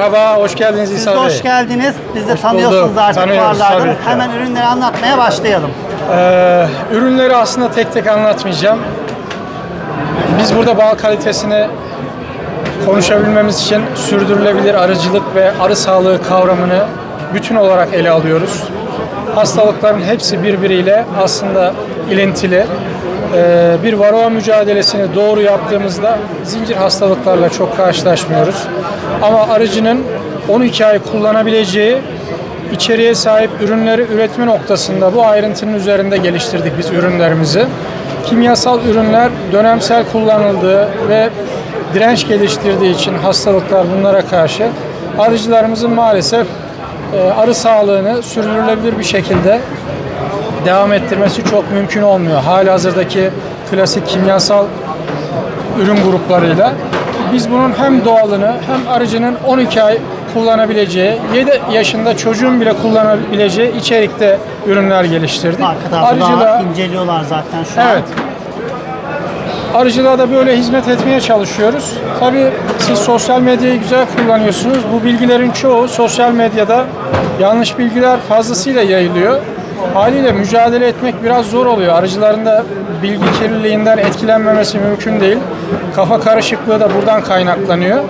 Merhaba, hoş geldiniz Siz İsa de Bey. hoş geldiniz. Biz de Hoş tanıyorsunuz bulduk. artık Tanıyoruz, fuarlardan. tabii ki. Hemen ürünleri anlatmaya başlayalım. Ee, ürünleri aslında tek tek anlatmayacağım. Biz burada bal kalitesini konuşabilmemiz için sürdürülebilir arıcılık ve arı sağlığı kavramını bütün olarak ele alıyoruz. Hastalıkların hepsi birbiriyle aslında ilintili. Ee, bir varroa mücadelesini doğru yaptığımızda zincir hastalıklarla çok karşılaşmıyoruz. Ama arıcının 12 ay kullanabileceği içeriğe sahip ürünleri üretme noktasında bu ayrıntının üzerinde geliştirdik biz ürünlerimizi. Kimyasal ürünler dönemsel kullanıldığı ve direnç geliştirdiği için hastalıklar bunlara karşı arıcılarımızın maalesef e, arı sağlığını sürdürülebilir bir şekilde devam ettirmesi çok mümkün olmuyor. Hali hazırdaki klasik kimyasal ürün gruplarıyla. Biz bunun hem doğalını hem arıcının 12 ay kullanabileceği, 7 yaşında çocuğun bile kullanabileceği içerikte ürünler geliştirdik. Arka tarafı daha Arıcılığa, inceliyorlar zaten şu an. evet. Arıcılığa da böyle hizmet etmeye çalışıyoruz. Tabii siz sosyal medyayı güzel kullanıyorsunuz. Bu bilgilerin çoğu sosyal medyada yanlış bilgiler fazlasıyla yayılıyor. Haliyle mücadele etmek biraz zor oluyor. Arıcıların da bilgi kirliliğinden etkilenmemesi mümkün değil. Kafa karışıklığı da buradan kaynaklanıyor.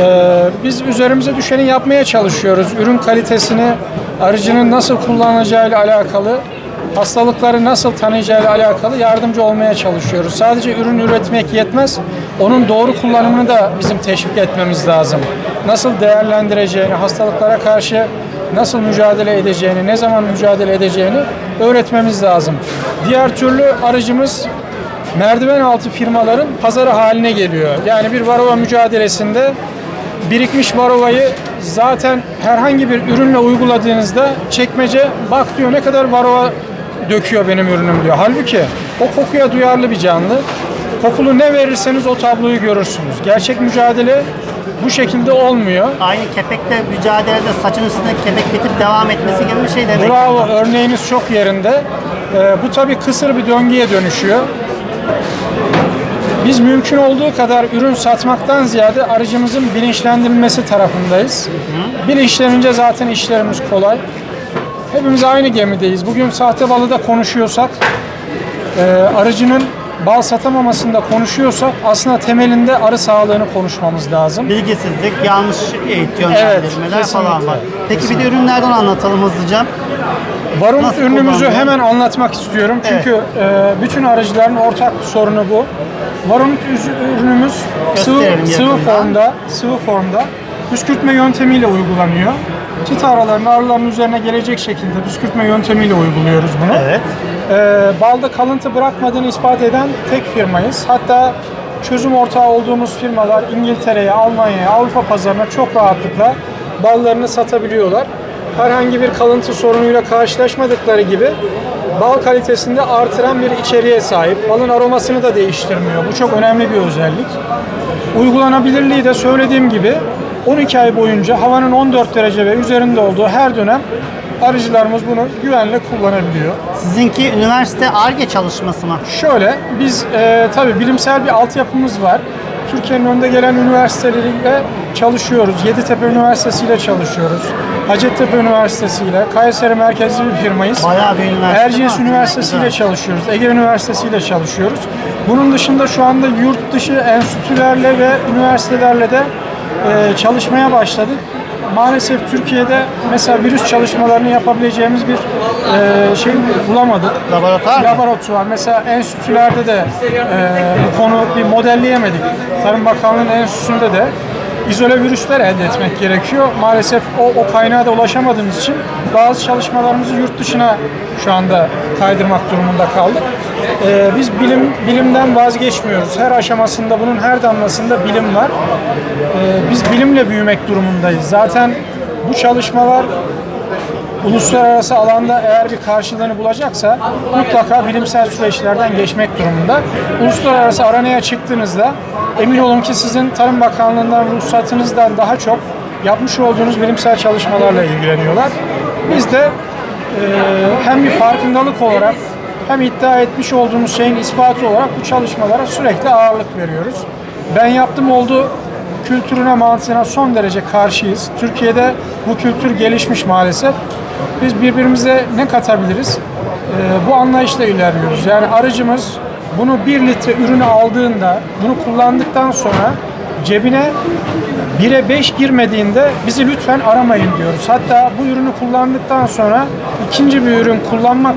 Ee, biz üzerimize düşeni yapmaya çalışıyoruz. Ürün kalitesini arıcının nasıl kullanacağıyla alakalı hastalıkları nasıl tanıyacağıyla alakalı yardımcı olmaya çalışıyoruz. Sadece ürün üretmek yetmez. Onun doğru kullanımını da bizim teşvik etmemiz lazım. Nasıl değerlendireceğini, hastalıklara karşı nasıl mücadele edeceğini, ne zaman mücadele edeceğini öğretmemiz lazım. Diğer türlü aracımız merdiven altı firmaların pazarı haline geliyor. Yani bir varroa mücadelesinde birikmiş varovayı zaten herhangi bir ürünle uyguladığınızda çekmece bak diyor ne kadar varova döküyor benim ürünüm diyor. Halbuki o kokuya duyarlı bir canlı. Kokulu ne verirseniz o tabloyu görürsünüz. Gerçek mücadele bu şekilde olmuyor. Aynı kepekle mücadelede saçın üstüne kepek bitip devam etmesi gibi bir şey demek. Bravo örneğiniz çok yerinde. Ee, bu tabii kısır bir döngüye dönüşüyor. Biz mümkün olduğu kadar ürün satmaktan ziyade arıcımızın bilinçlendirilmesi tarafındayız. Bilinçlenince zaten işlerimiz kolay. Hepimiz aynı gemideyiz. Bugün sahte balı da konuşuyorsak, e, arıcının bal satamamasında konuşuyorsak aslında temelinde arı sağlığını konuşmamız lazım. Bilgisizlik, yanlış yönlendirmeler Evet, falan var. kesinlikle. Peki bir de ürünlerden anlatalım hızlıca. Varun Nasıl ürünümüzü hemen anlatmak istiyorum. Çünkü e, bütün aracıların ortak sorunu bu. Varun ürünümüz sıvı, Gösterelim sıvı yakından. formda, sıvı formda püskürtme yöntemiyle uygulanıyor. Çıta aralarını arıların üzerine gelecek şekilde püskürtme yöntemiyle uyguluyoruz bunu. Evet. E, balda kalıntı bırakmadığını ispat eden tek firmayız. Hatta çözüm ortağı olduğumuz firmalar İngiltere'ye, Almanya'ya, Avrupa pazarına çok rahatlıkla ballarını satabiliyorlar. Herhangi bir kalıntı sorunuyla karşılaşmadıkları gibi bal kalitesini de artıran bir içeriğe sahip. Balın aromasını da değiştirmiyor. Bu çok önemli bir özellik. Uygulanabilirliği de söylediğim gibi 12 ay boyunca havanın 14 derece ve üzerinde olduğu her dönem arıcılarımız bunu güvenle kullanabiliyor. Sizinki üniversite ARGE çalışması mı? Şöyle, biz e, tabii bilimsel bir altyapımız var. Türkiye'nin önde gelen üniversiteleriyle çalışıyoruz. Yeditepe Üniversitesi ile çalışıyoruz. Hacettepe Üniversitesi ile, Kayseri merkezli bir firmayız. Bayağı bir üniversite Erciyes. Üniversitesi ile çalışıyoruz. Ege Üniversitesi ile çalışıyoruz. Bunun dışında şu anda yurt dışı enstitülerle ve üniversitelerle de e, çalışmaya başladık. Maalesef Türkiye'de mesela virüs çalışmalarını yapabileceğimiz bir e, şey bulamadık. Laboratuvar mı? Laboratuvar. Mesela enstitülerde de e, bu konu bir modelleyemedik. Tarım Bakanlığı'nın enstitüsünde de izole virüsler elde etmek gerekiyor. Maalesef o, o kaynağa da ulaşamadığımız için bazı çalışmalarımızı yurt dışına şu anda kaydırmak durumunda kaldık. E, biz bilim bilimden vazgeçmiyoruz. Her aşamasında bunun her damlasında bilim var. E, biz bilimle büyümek durumundayız. Zaten bu çalışmalar uluslararası alanda eğer bir karşılığını bulacaksa mutlaka bilimsel süreçlerden geçmek durumunda. Uluslararası aranaya çıktığınızda emin olun ki sizin Tarım Bakanlığı'ndan ruhsatınızdan daha çok yapmış olduğunuz bilimsel çalışmalarla ilgileniyorlar. Biz de e, hem bir farkındalık olarak hem iddia etmiş olduğumuz şeyin ispatı olarak bu çalışmalara sürekli ağırlık veriyoruz. Ben yaptım oldu kültürüne, mantığına son derece karşıyız. Türkiye'de bu kültür gelişmiş maalesef. Biz birbirimize ne katabiliriz? Ee, bu anlayışla ilerliyoruz. Yani aracımız bunu 1 litre ürünü aldığında, bunu kullandıktan sonra cebine 1'e 5 girmediğinde bizi lütfen aramayın diyoruz. Hatta bu ürünü kullandıktan sonra ikinci bir ürün kullanmak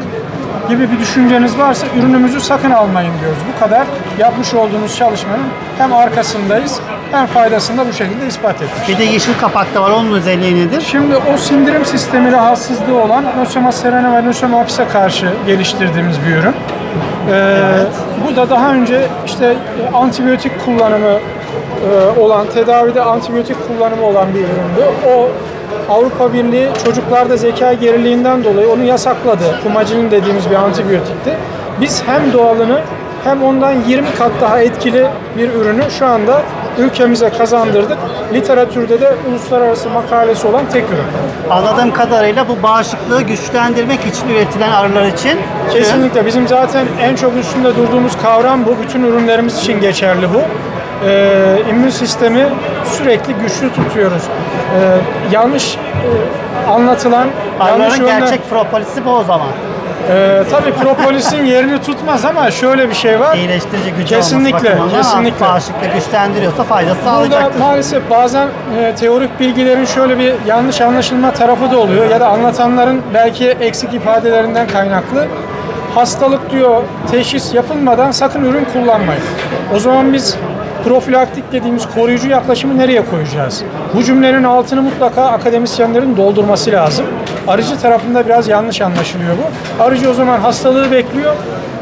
gibi bir düşünceniz varsa ürünümüzü sakın almayın diyoruz. Bu kadar yapmış olduğumuz çalışmanın hem arkasındayız hem faydasını da bu şekilde ispat ettik. Bir de yeşil kapak da var. Onun özelliği nedir? Şimdi o sindirim sistemi rahatsızlığı olan Nosema serena ve Nosema apisa karşı geliştirdiğimiz bir ürün. Ee, Bu da daha önce işte e, antibiyotik kullanımı e, olan, tedavide antibiyotik kullanımı olan bir üründü. O Avrupa Birliği çocuklarda zeka geriliğinden dolayı onu yasakladı. Fumagilin dediğimiz bir antibiyotikti. Biz hem doğalını hem ondan 20 kat daha etkili bir ürünü şu anda ülkemize kazandırdık. Literatürde de uluslararası makalesi olan tek ürün. Anladığım kadarıyla bu bağışıklığı güçlendirmek için üretilen arılar için Kesinlikle bizim zaten en çok üstünde durduğumuz kavram bu. Bütün ürünlerimiz için geçerli bu. Ee, immün sistemi sürekli güçlü tutuyoruz. Ee, yanlış e, anlatılan, yanlış arıların yönden- gerçek propolisi bu o zaman. Ee, tabii propolisin yerini tutmaz ama şöyle bir şey var. İyileştirici gücü Kesinlikle, olması kesinlikle. bağışıklığı güçlendiriyorsa faydası Burada sağlayacaktır. maalesef bazen e, teorik bilgilerin şöyle bir yanlış anlaşılma tarafı da oluyor ya da anlatanların belki eksik ifadelerinden kaynaklı. Hastalık diyor teşhis yapılmadan sakın ürün kullanmayın. O zaman biz profilaktik dediğimiz koruyucu yaklaşımı nereye koyacağız? Bu cümlenin altını mutlaka akademisyenlerin doldurması lazım. Arıcı tarafında biraz yanlış anlaşılıyor bu. Arıcı o zaman hastalığı bekliyor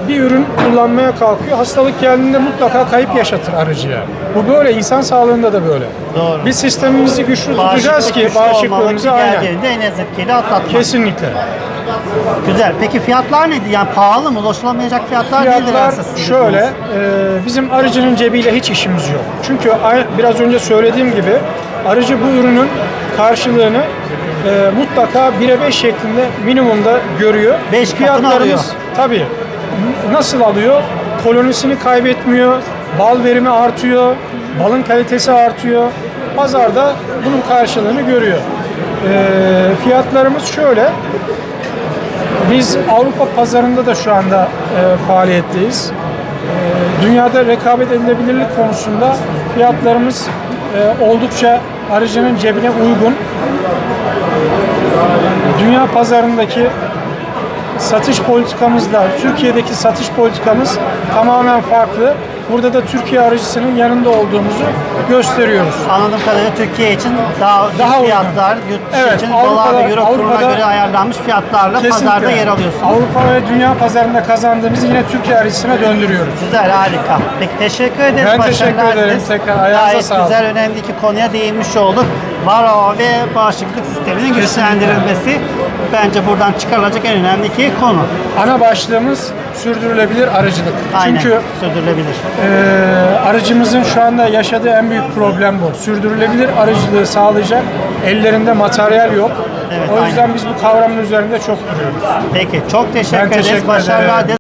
bir ürün kullanmaya kalkıyor. Hastalık geldiğinde mutlaka kayıp yaşatır arıcıya. Bu böyle, insan sağlığında da böyle. Doğru. Biz sistemimizi güçlü tutacağız ki bağışıklığımızı aynen. en etkili atlatmak. Kesinlikle. Güzel. Peki fiyatlar nedir? Yani pahalı mı? Ulaşılamayacak fiyatlar, Fiyatlar sizin şöyle, e, bizim arıcının cebiyle hiç işimiz yok. Çünkü biraz önce söylediğim gibi arıcı bu ürünün karşılığını e, mutlaka 1'e 5 şeklinde minimumda görüyor. Beş katını alıyor. Tabii. Nasıl alıyor? Kolonisini kaybetmiyor, bal verimi artıyor, balın kalitesi artıyor. Pazarda bunun karşılığını görüyor. E, fiyatlarımız şöyle, biz Avrupa pazarında da şu anda e, faaliyetteyiz. E, dünyada rekabet edilebilirlik konusunda fiyatlarımız e, oldukça arıcının cebine uygun. Dünya pazarındaki satış politikamızla Türkiye'deki satış politikamız tamamen farklı. Burada da Türkiye arıcısının yanında olduğumuzu gösteriyoruz. Anladığım kadarıyla Türkiye için daha, Daha daha uygun. fiyatlar, yurt dışı Evet, için Avrupa'da- dolar ve euro kuruna Avrupa'da- göre ayarlanmış fiyatlarla pazarda yer alıyorsunuz. Avrupa ve dünya pazarında kazandığımızı yine Türkiye arıcısına döndürüyoruz. Güzel, harika. Peki teşekkür ederiz. Ben teşekkür ederim. dileriz. Tekrar ayağınıza Gayet sağlık. güzel, önemli iki konuya değinmiş olduk. Varo ve bağışıklık sisteminin güçlendirilmesi bence buradan çıkarılacak en önemli iki konu. Ana başlığımız sürdürülebilir arıcılık. Aynen, Çünkü sürdürülebilir. e, arıcımızın şu anda yaşadığı en büyük problem bu. Sürdürülebilir arıcılığı sağlayacak ellerinde materyal yok. Evet, o yüzden aynen. biz bu kavramın üzerinde çok duruyoruz. Peki, çok teşekkür ederiz. teşekkür Başarılar ederim. dileriz.